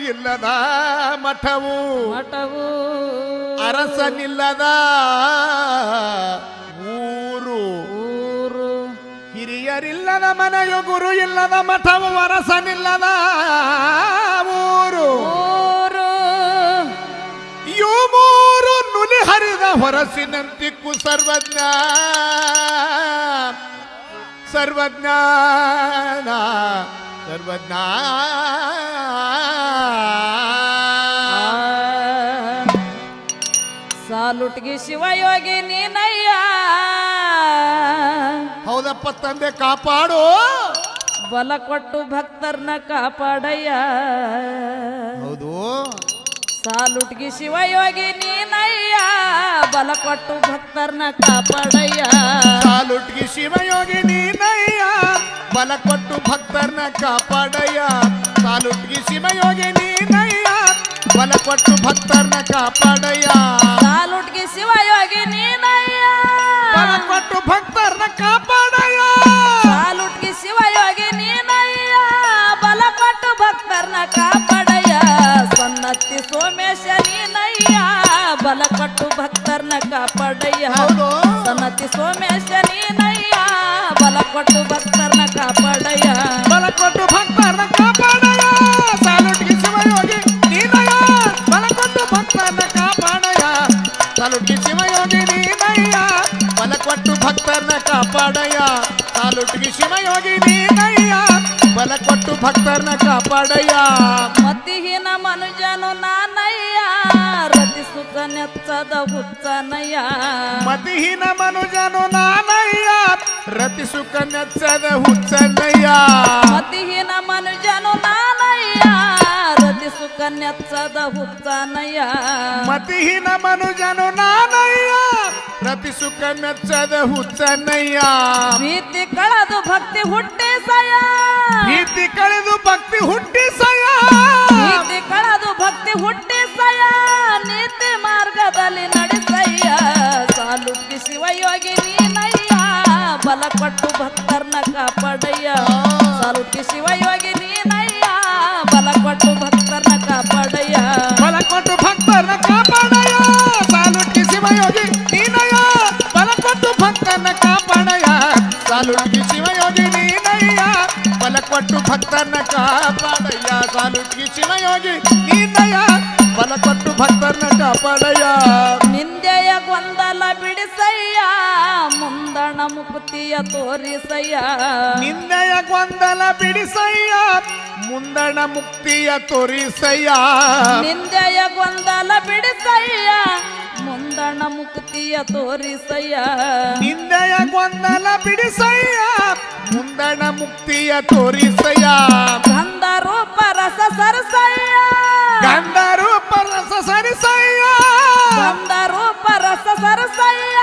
ಮನೆಯು ಗುರು ಇಲ್ಲದ ಮಠವು ಮಠವು ಅರಸನಿಲ್ಲದ ಊರು ಊರು ಹಿರಿಯರಿಲ್ಲದ ಮನೆಯು ಗುರು ಇಲ್ಲದ ಮಠವು ಅರಸನಿಲ್ಲದ ಊರು ಊರು ಇವು ಮೂರು ನುಲಿ ಹರಿದ ಹೊರಸಿನಂತಿಕ್ಕು ಸರ್ವಜ್ಞ ಸರ್ವಜ್ಞಾನ ಸರ್ವಜ್ಞ ಸಾಲುಟ್ಗಿ ಶಿವಯೋಗಿ ನೀನಯ್ಯ. ಹೌದಪ್ಪ ತಂದೆ ಕಾಪಾಡು. ಬಲ ಕೊಟ್ಟು ಭಕ್ತರ್ನ ಕಾಪಾಡಯ್ಯ. ಹೌದು. ಸಾಲುಟ್ಗಿ ಶಿವಯೋಗಿ ನೀನಯ್ಯ. ಬಲ ಕೊಟ್ಟು ಭಕ್ತರನ್ನ ಕಾಪಾಡಯ್ಯ. ಸಾಲುಟ್ಗಿ ಶಿವಯೋಗಿ ನೀನಯ್ಯ. ಬಲ ಕೊಟ್ಟು ಭಕ್ತರನ್ನ ಕಾಪಾಡಯ್ಯ. ಸಾಲುಟ್ಗಿ ಶಿವಯೋಗಿ ನೀನಯ್ಯ. ಬಲ ಕೊಟ್ಟು ಭಕ್ತರನ್ನ ಕಾಪಾಡಯ್ಯ. ಶಿವಯೋಗಿ ನೀನಯ್ಯ. ಬಲ ಕೊಟ್ಟು ಭಕ್ತರನ್ನ ಕಾಪಾಡಯ್ಯ. ಕಾಲುಟ್ಗಿ ಶಿವಯೋಗಿ ನೀನಯ್ಯ. ಬಲ ಕೊಟ್ಟು ಭಕ್ತರನ್ನ ಕಾಪಾಡಯ್ಯ. ಸನ್ನತ್ತಿ ಸೋಮೇಶ ನೀನಯ್ಯ. ಬಲ ಕೊಟ್ಟು ಭಕ್ತರನ್ನ ಕಾಪಾಡಯ್ಯ. ಸನ್ನತಿ ಸೋಮೇಶ ನೀನಯ್ಯ. ಸಾಲುಟ್ಗಿ ಶಿವಯೋಗಿ ನೀನಯ್ಯ ಬಲ ಕೊಟ್ಟು ಭಕ್ತರನ್ನ ಕಾಪಾಡಯ್ಯ. ತಾಲೂಟಿಗೆ ಶಿವಯೋಗಿ ನೀನಯ್ಯ ಬಲ ಕೊಟ್ಟು ಭಕ್ತರನ್ನ ಕಾಪಾಡಯ್ಯ. ಮತಿಹೀನ ಮನುಜನು ನಾನಯ್ಯ ರತಿ ಸುಖ ನೆಚ್ಚದ ಹುಚ್ಚನಯ್ಯ ಮತಿಹೀನ ಮನುಜನು ನಾನಯ್ಯ ರತಿ ಸುಖ ನೆಚ್ಚದ ಹುತ್ತನಯ್ಯ. ಮತಿಹೀನ ಮನುಜನು ನಾನಯ್ಯ ರತಿ ಹುತ್ತನಯ್ಯ ಹುಚ್ಚನಯ್ಯ. ಮತಿಹೀನ ಮನುಜನು ನಾನಯ್ಯ. ಪ್ರತಿ ಸುಖ ಮೆಚ್ಚದ ಹುಚ್ಚನಯ್ಯ. ಭೀತಿ ಕಳೆದು ಭಕ್ತಿ ಹುಟ್ಟಿ ಸಯ ಭೀತಿ ಕಳೆದು ಭಕ್ತಿ ಹುಟ್ಟಿ ಸಯ ಭೀತಿ ಕಳೆದು ಭಕ್ತಿ ಹುಟ್ಟಿಸಯ್ಯ. ನೀತಿ ಮಾರ್ಗದಲ್ಲಿ ನಡೆಸಯ್ಯ. ಸಾಲುಕ್ಕಿ ಶಿವಯೋಗಿ ನೀನಯ್ಯ. ಬಲ ಕೊಟ್ಟು ಭಕ್ತರ್ನ ಸಾಲುಟ್ಟಿ ಶಿವಯೋಗಿ ನೀನಯ್ಯ ಬಲ ಕೊಟ್ಟು ಭಕ್ತರನ್ನ ಕಾಪಾಡಯ್ಯ. ಸಾಲುಡ್ಗಿ ಶಿವಯೋಗಿ ನೀನಯ್ಯ ಬಲ ಕೊಟ್ಟು ಭಕ್ತರನ್ನ ಕಾಪಾಡಯ್ಯ. ನಿಂದೆಯ ಗೊಂದಲ ಬಿಡಿಸಯ್ಯ ಮುಂದಣ ಮುಕ್ತಿಯ ತೋರಿಸಯ್ಯ. ನಿಂದೆಯ ಗೊಂದಲ ಬಿಡಿಸಯ್ಯ ಮುಂದಣ ಮುಕ್ತಿಯ ತೋರಿಸಯ್ಯ. ನಿಂದೆಯ ಗೊಂದಲ ಬಿಡಿಸಯ್ಯ ಮುಂದಣ ಮುಕ್ತಿಯ ತೋರಿಸಯ್ಯ. ನಿಂದೆಯ ಗೊಂದಲ ಬಿಡಿಸಯ್ಯ. ಮುಂದಣ ಮುಕ್ತಿಯ ತೋರಿಸಯ್ಯ. ಗಂಧ ರೂಪ ರಸ ಸರಸಯ್ಯ. ಗಂಧ ರೂಪ ರಸ ಸರಸಯ್ಯ. ಗಂಧ ರೂಪ ರಸ ಸರಸಯ್ಯ.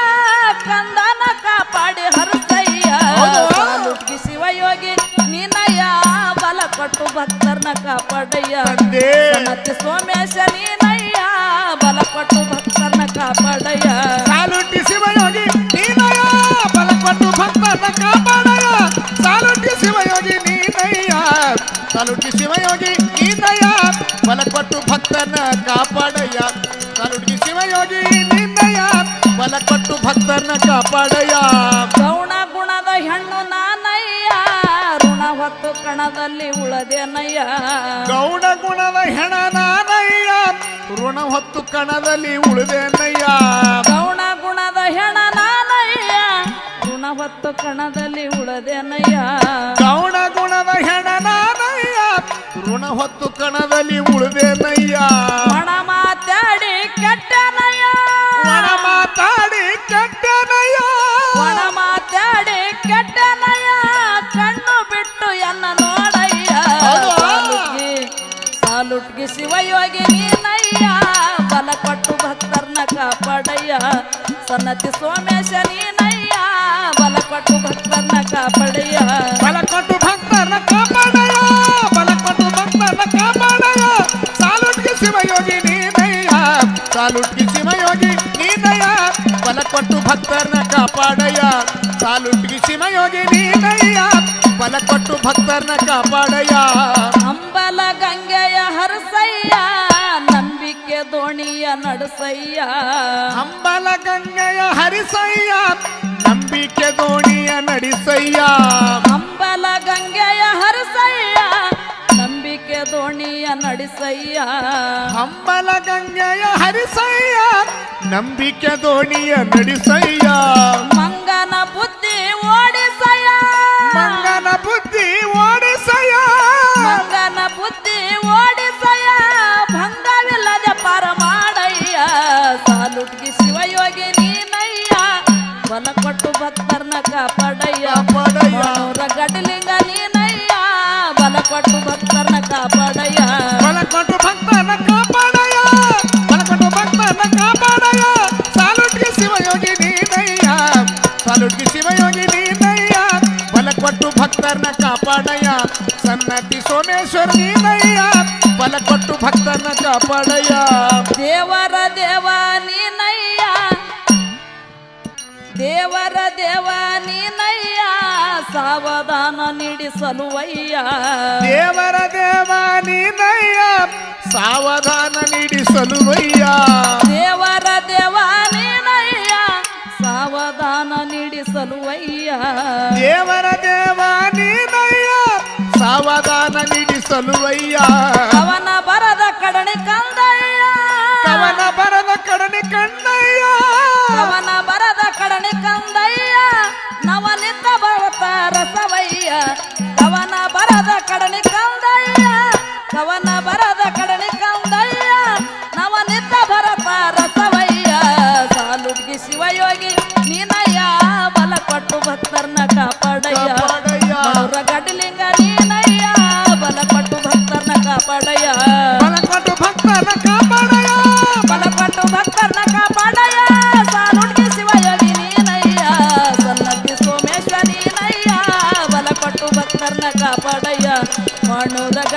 ಕಂದನ ಕಾಪಾಡಿ ಹರಸಯ್ಯ. ಶಿವಯೋಗಿ ನಿನಯ ಬಲ ಕೊಟ್ಟು ಭಕ್ತರ್ನ ಕಾಪಾಡಯ್ಯ. ಸೋಮೇಶ ನೀನಯ್ಯ ಬಲ ಕೊಟ್ಟು ಭಕ್ತರನ್ನ ಕಾಪಾಡಯ್ಯ ಸಾಲುಟ್ಟಿ ಶಿವಯೋಗಿ ನೀನಯ್ಯ. ಸಾಲುಟ್ಟಿ ಶಿವಯೋಗಿ ನೀನಯ್ಯ. ಬಲ ಭಕ್ತನ ಕಾಪಾಡಯ್ಯ. ಸಾಲುಟ್ಟಿ ಶಿವಯೋಗಿ ನೀನಯ್ಯ. ಬಲ ಭಕ್ತನ ಕಾಪಾಡಯ್ಯ. ಗೌಣ ಗುಣದ ಹೆಣ್ಣು ನಾನಯ್ಯ. ಋಣ ಹೊತ್ತು ಕಣದಲ್ಲಿ ಉಳದೇನಯ್ಯ. ಗೌಣ ಗುಣದ ಹೆಣ ನಾನಯ್ಯ. ಋಣ ಹೊತ್ತು ಕಣದಲ್ಲಿ ಉಳಿದೇನಯ್ಯ. ಗೌಣ ಗುಣದ ಹೆಣ ಹೊತ್ತು ಕಣದಲ್ಲಿ ಉಳದೇನಯ್ಯ? ಗೌಣ ಗುಣದ ಹೆಣನಾದಯ್ಯ. ಋಣ ಹೊತ್ತು ಕಣದಲ್ಲಿ ಉಳಿದೇನಯ್ಯ. ಒಣ ಮಾತಾಡಿ ಕೆಟ್ಟನಯ್ಯ. ಒಣ ಮಾತಾಡಿ ಕೆಟ್ಟನಯ್ಯ. ಒಣ ಮಾತಾಡಿ ಕೆಟ್ಟನಯ್ಯ. ಕಣ್ಣು ಬಿಟ್ಟು ಎನ್ನ ನೋಡಯ್ಯ. ಸಾಲುಟ್ಗಿ ಸಾಲುಟ್ಗಿ ಶಿವಯೋಗಿ ನೀನಯ್ಯ. ಬಲ ಕೊಟ್ಟು ಭಕ್ತರ್ನ ಕಾಪಾಡಯ್ಯ. ಸನ್ನತಿ ಸೋಮೇಶ ನೀನಯ್ಯ. ಸಾಲುಟ್ಟಿ ಶಿವಯೋಗಿ ನೀನಯ ಬಲ ಕೊಟ್ಟು ಭಕ್ತರನ್ನ ಕಾಪಾಡಯ್ಯ. ಸಾಲುಟ್ಟಿ ಶಿವಯೋಗಿ ನೀನಯ್ಯ ಬಲ ಕೊಟ್ಟು ಭಕ್ತರನ್ನ ಕಾಪಾಡಯ್ಯ. ಅಂಬಲ ಗಂಗೆಯ ಹರಸಯ್ಯ ನಂಬಿಕೆ ದೋಣಿಯ ನಡೆಸಯ್ಯ. ಅಂಬಲ ಗಂಗೆಯ ಹರಿಸಯ್ಯ ನಂಬಿಕೆ ದೋಣಿಯ ನಡೆಸಯ್ಯ. ನಡೆಸಯ್ಯ ಹಂಬಲ ಗಂಗೆಯ ಹರಿಸಯ್ಯ ನಂಬಿಕೆ ದೋಣಿಯ ನಡೆಸಯ್ಯ. ಮಂಗನ ಬುದ್ಧಿ ಓಡಿಸಯ್ಯ. ಮಂಗನ ಬುದ್ಧಿ ಓಡಿಸಯ್ಯ. ಮಂಗನ ಬುದ್ಧಿ ಓಡಿಸಯ್ಯ. ಭಂಗವಿಲ್ಲದೆ ಪಾರ ಮಾಡಯ್ಯ ಸಾಲುಟ್ಗಿ ಶಿವಯೋಗಿ ನೀನಯ್ಯ. ಬಲ ಕೊಟ್ಟು ಭಕ್ತರ್ನ ಕಾಪಾಡಯ್ಯ. ಪಡಯ್ಯ ಗಡಲಿಂಗ ನೀನಯ್ಯ. ಬಲ ಕೊಟ್ಟು ಭಕ್ತರ್ನ ಕಾಪಾಡಯ್ಯ. ಭಕ್ತರನ್ನ ಕಾಪಾಡಯ್ಯ ಸನ್ನತಿ ಸೋಮೇಶ್ವರ ನೀನಯ್ಯ ಬಲಕೊಟ್ಟು ಭಕ್ತರನ್ನ ಕಾಪಾಡಯ್ಯ. ದೇವರ ದೇವ ನೀನಯ್ಯ ದೇವರ ದೇವ ಸಾವಧಾನ ನೀಡಿಸಲುವಯ್ಯ ದೇವರ ದೇವಾನಿ ನೀನಯ್ಯ ಸಾವಧಾನ ನೀಡಿಸಲುವಯ್ಯ ದೇವರ ದೇವಾನಿ ನೀನಯ್ಯ ಸಾವಧಾನ ನೀಡಿಸಲುವಯ್ಯ ದೇವರ ದೇವಾನಿ ನೀನಯ್ಯ ಸಾವಧಾನ ನೀಡಿಸಲುವಯ್ಯ ಅವನ ಬರದ ಕಡಣಿ ಕಂದಯ್ಯ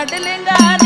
கடலுங்கான